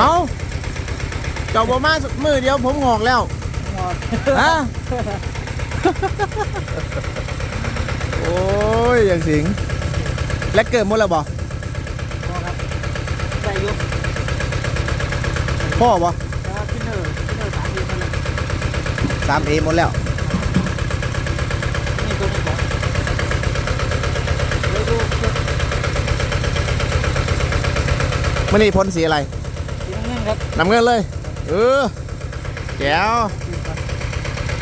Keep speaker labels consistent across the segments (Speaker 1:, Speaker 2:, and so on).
Speaker 1: เอาเจ้าบ่มามือเดียวผมงอกแล้ว
Speaker 2: งอก
Speaker 1: ฮะโอ้ยอย่างสิงและเกิดหมดแล้วบ่
Speaker 2: งอกครับใส่ยุก
Speaker 1: พ่อบ่
Speaker 2: แล้วก็ที่เนอร์ที่เนอร์สามดีมาเลย
Speaker 1: สามเอหมดแล้ว
Speaker 2: นี่ตัวนี้ก่อนเดี๋ยวดูเช็ค
Speaker 1: มันนี่พ้นสีอะไร
Speaker 2: สีน้ำเงิน ครับ
Speaker 1: น้ำเงินเลย เออแก้ว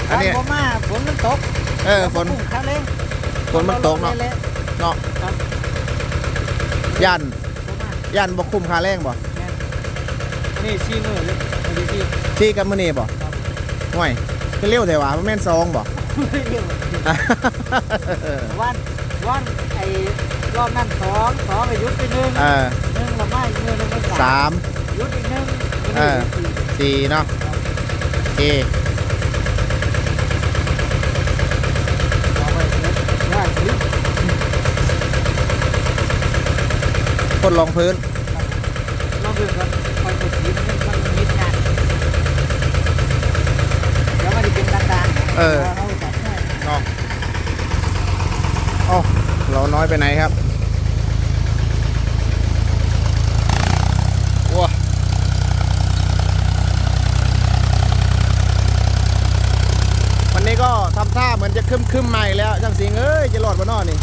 Speaker 1: อันนี้
Speaker 2: ฝนมาฝนมันตก
Speaker 1: เออฝน
Speaker 2: ข้าเล้ง
Speaker 1: ฝนมันตกเนาะ
Speaker 2: ละ
Speaker 1: เนาะ
Speaker 2: ๆครับ
Speaker 1: ย่าน
Speaker 2: ฝนมา
Speaker 1: ย่านบ่คุ้มค่าแรงบ่
Speaker 2: แม่นนี่ชีมือเลยอันนี้ชี
Speaker 1: ซี่กับมื้อนี้บ่
Speaker 2: ครับ
Speaker 1: ห่วยคือเร็วแต่ว่าบ่แม่นซองบ่
Speaker 2: เรียกว่าวันวันไอ้รอบนั้นสองสองไปยุดไปหนึ่ง
Speaker 1: เออ
Speaker 2: หนึ่งละไม่เงินละไม่
Speaker 1: สาม
Speaker 2: ยุดอีกหนึ่ง
Speaker 1: เออสี่เนาะโอเค
Speaker 2: เอาไปเสร็จได้ยุด
Speaker 1: พ่นรองพื้น
Speaker 2: ลองดูครับคอยกดสีมันมันนิดงานแล้วมันจะเป็นต่างๆ
Speaker 1: เออ
Speaker 2: เราจัดให้
Speaker 1: เนาะอ๋อเราน้อยไปไหนครับว้าวันนี้ก็ทำท่าเหมือน จะคึมคึมใหม่แล้วช่างสิงเอ้ยจะรอดบนนอนี่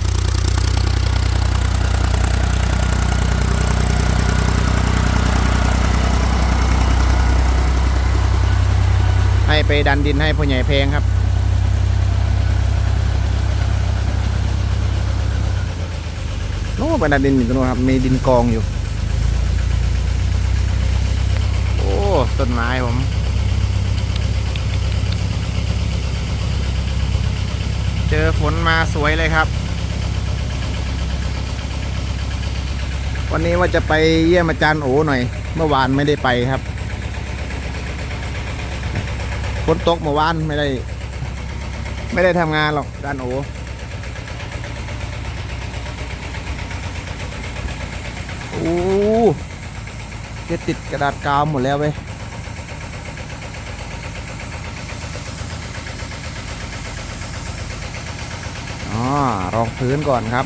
Speaker 1: ให้ไปดันดินให้พ่อใหญ่เพลงครับโอ้ไปดันดินอยู่ตรงนู้นครับ มีดินกองอยู่ โอ้ ต้นไม้ผม เจอฝนมาสวยเลยครับ วันนี้ว่าจะไปเยี่ยมอาจารย์โอหน่อย เมื่อวานไม่ได้ไปครับฝนตกเมื่อวานไม่ได้ ไม่ได้ทำงานหรอกอาจารย์โอโอ้จะติดกระดาษกาวหมดแล้วเว้ย รองพื้นก่อนครับ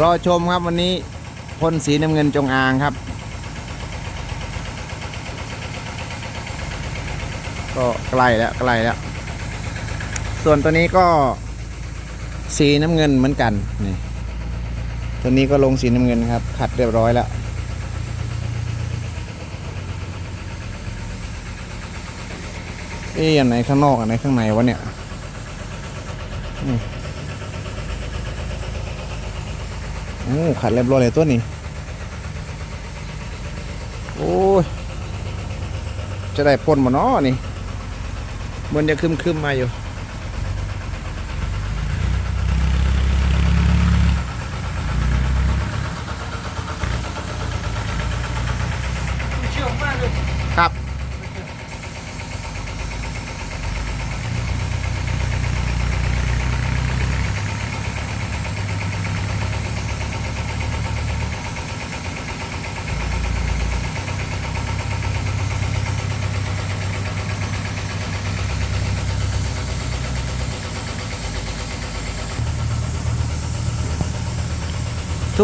Speaker 1: รอชมครับวันนี้พ่นสีน้ำเงินจงอางครับ ก็ใกล้แล้วใกล้แล้ว ส่วนตัวนี้ก็สีน้ำเงินเหมือนกันนี่ตัวนี้ก็ลงสีน้ำเงินครับขัดเรียบร้อยแล้ว เอ๊ะอันไหนข้างนอกอันไหนข้างในวะเนี่ยโอ้ขัดเรียบร้อยเลยตัวนี้ โอ้ย จะได้พ่นมาเนาะนี่มันจะคึมๆมาอยู่
Speaker 2: เชื่อมากเลย
Speaker 1: ครับ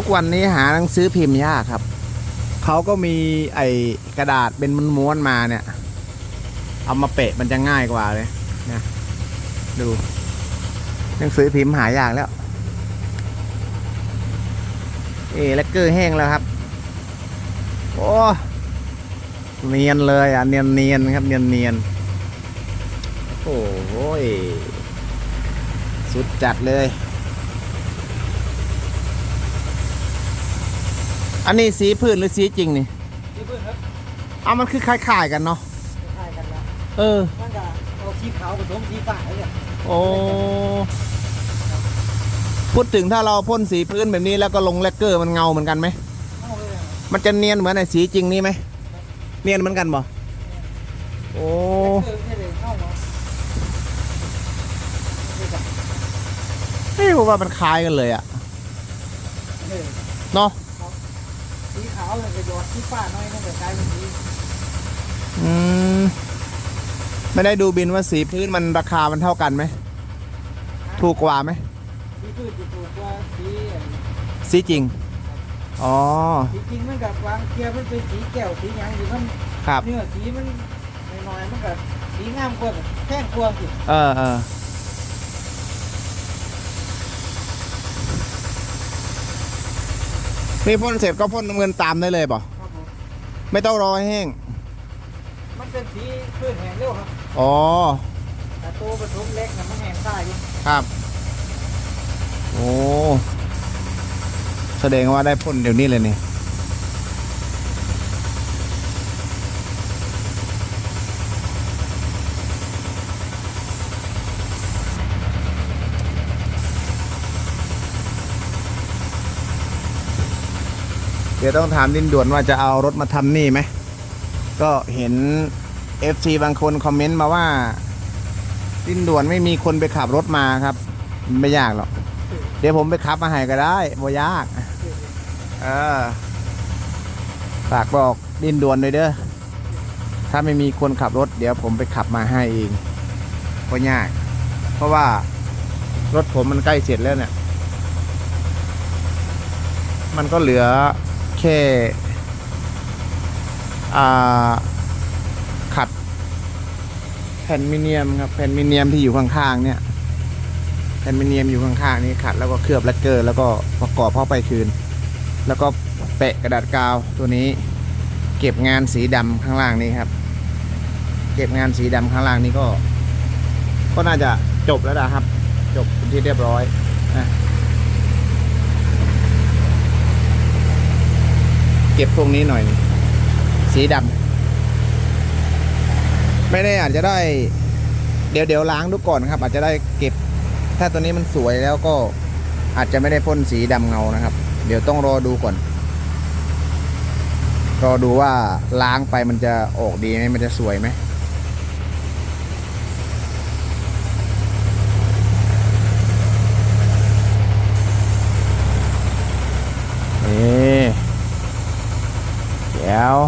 Speaker 1: ทุกวันนี้หาหนังสือพิมพ์ยากครับ เขาก็มีไอ้กระดาษเป็นม้วนๆมาเนี่ย เอามาเปะมันจะง่ายกว่าเลยนะดู หนังสือพิมพ์หายากแล้ว เอแลกเกอร์แห้งแล้วครับ โอ้เนียนเลยอะเนียนเนียนครับเนียนเนียนโอ้โหยสุดจัดเลย อันนี้สีพื้นหรือสีจริงนี่
Speaker 2: ที่เพื่อนครับ
Speaker 1: เอามันคือคล้ายๆกันเนาะ
Speaker 2: คล้ายกันแล้ว
Speaker 1: เออ
Speaker 2: มันจะเอาสีขาวผสมสีฟ้าเลย
Speaker 1: โอ้พูดถึงถ้าเราพ่นสีพื้นแบบนี้แล้วก็ลงแลกเกอร์มันเงาเหมือนกันไหม
Speaker 2: เอาเลย
Speaker 1: มันจะเนียนเหมือนไอ้สีจริงนี่ไหมเนียนเหมือนกันบ่โอ้
Speaker 2: เออไม่เลยเข้าเนาะ
Speaker 1: เอ้ยรู้ว่ามันคล้ายกันเลยอะ
Speaker 2: เออ
Speaker 1: เนาะ
Speaker 2: สีขาวเลยก็หยอดที่ป้าน้อยนั่นก็กลายเป็นสี
Speaker 1: อืมไม่ได้ดูบินว่าสีพื้นมันราคามันเท่ากันไหม ถูกกว่าไหม
Speaker 2: สีพืชจะถูกกว่าสีอัน
Speaker 1: สีจริง อ๋อ
Speaker 2: สีจริงมันกับวางเทียบมันเป็นสีแก้วสีหยังอยู่มัน
Speaker 1: ครับ
Speaker 2: เนื้อสีมันน้อยๆมันก็สีงามกว่าแท่งกว่าสิ
Speaker 1: เออเออ นี่พ่นเสร็จก็พ่นน้ำเงินตามได้เลยป่ะ
Speaker 2: ครับผม
Speaker 1: ไม่ต้องรอให้แห้ง
Speaker 2: มันเป็นสีพืชแห้งเร็วครับ
Speaker 1: อ๋อ
Speaker 2: แต่ตัวผสมเล็กน่ะมันแห้งได้อยู่
Speaker 1: ครับ โอ้ แสดงว่าได้พ่นเดี๋ยวนี้เลยนี่ เดี๋ยวต้องถามดินด่วนว่าจะเอารถมาทำนี่ไหม ก็เห็น FC บางคนคอมเมนต์มาว่า ดินด่วนไม่มีคนไปขับรถมาครับ ไม่ยากหรอก เดี๋ยวผมไปขับมาให้ก็ได้บ่ยากเออฝากบอกดินด่วนเลยเด้อ ถ้าไม่มีคนขับรถ เดี๋ยวผมไปขับมาให้เองบ่ยาก เพราะว่ารถผมมันใกล้เสร็จแล้วเนี่ย มันก็เหลือ แค่ขัดแผ่นมิเนียมครับแผ่นมิเนียมที่อยู่ข้างๆเนี่ยแผ่นมิเนียมอยู่ข้างๆนี้ขัดแล้วก็เคลือบแลกเกอร์ แล้วก็ประกอบเข้าไปคืน แล้วก็แปะกระดาษกาวตัวนี้ เก็บงานสีดำข้างล่างนี้ครับ เก็บงานสีดำข้างล่างนี้ก็ ก็น่าจะจบแล้วนะครับ จบเป็นที่เรียบร้อยนะ เก็บพวกนี้หน่อย สีดำไม่ได้อาจจะได้ เดี๋ยวเดี๋ยวล้างดูก่อนครับ อาจจะได้เก็บ ถ้าตัวนี้มันสวยแล้วก็อาจจะไม่ได้พ่นสีดำเงานะครับ เดี๋ยวต้องรอดูก่อน รอดูว่าล้างไปมันจะออกดีไหมมันจะสวยไหมนี่ เดี๋ยว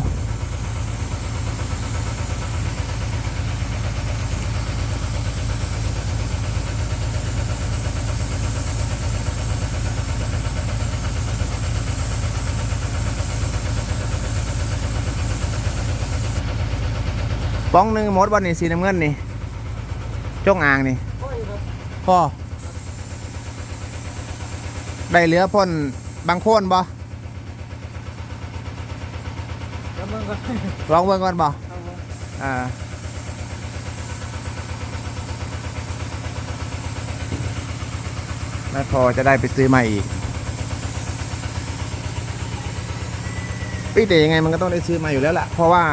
Speaker 1: ป้องหนึ่งหมดวันนี้สีน้ำเงินนี่จงอ่างนี่
Speaker 2: โอ้ยครับ
Speaker 1: พ่อได้เหลือพ่นบางโคนบ่
Speaker 2: แล้วมัน
Speaker 1: ลองเบิ่งก่อนบ่อ่าไม่พอจะได้ไปซื้อใหม่อีกพี่แต่ยังไงมันก็ต้องได้ซื้อใหมาอยู่แล้วแหละเพราะว่า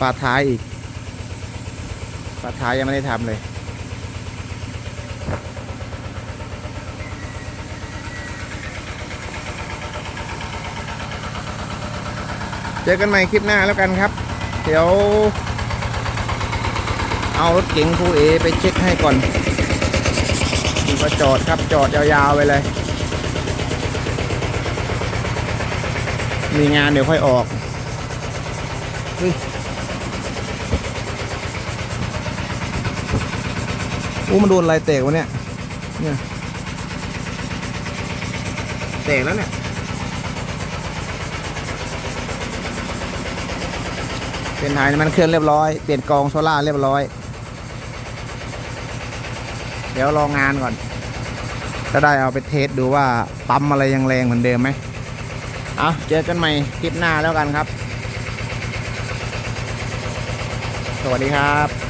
Speaker 1: ฝาท้ายอีกฝาท้ายยังไม่ได้ทำเลย เจอกันใหม่คลิปหน้าแล้วกันครับ เดี๋ยว เอารถเก๋งคูเอไปเช็คให้ก่อนดูว่าจอดครับจอดยาวๆไปเลย มีงานเดี๋ยวค่อยออกเฮ้ยอู้มันโดนอะไรแตกวะเนี่ย เนี่ย แตกแล้วเนี่ย เป็นถ่ายน้ำมันเครื่องเรียบร้อย เปลี่ยนกองโซล่าเรียบร้อย เดี๋ยวรองานก่อน จะได้เอาไปเทสดูว่าปั๊มอะไรยังแรงเหมือนเดิมไหมเอาเจอกันใหม่คลิปหน้าแล้วกันครับ สวัสดีครับ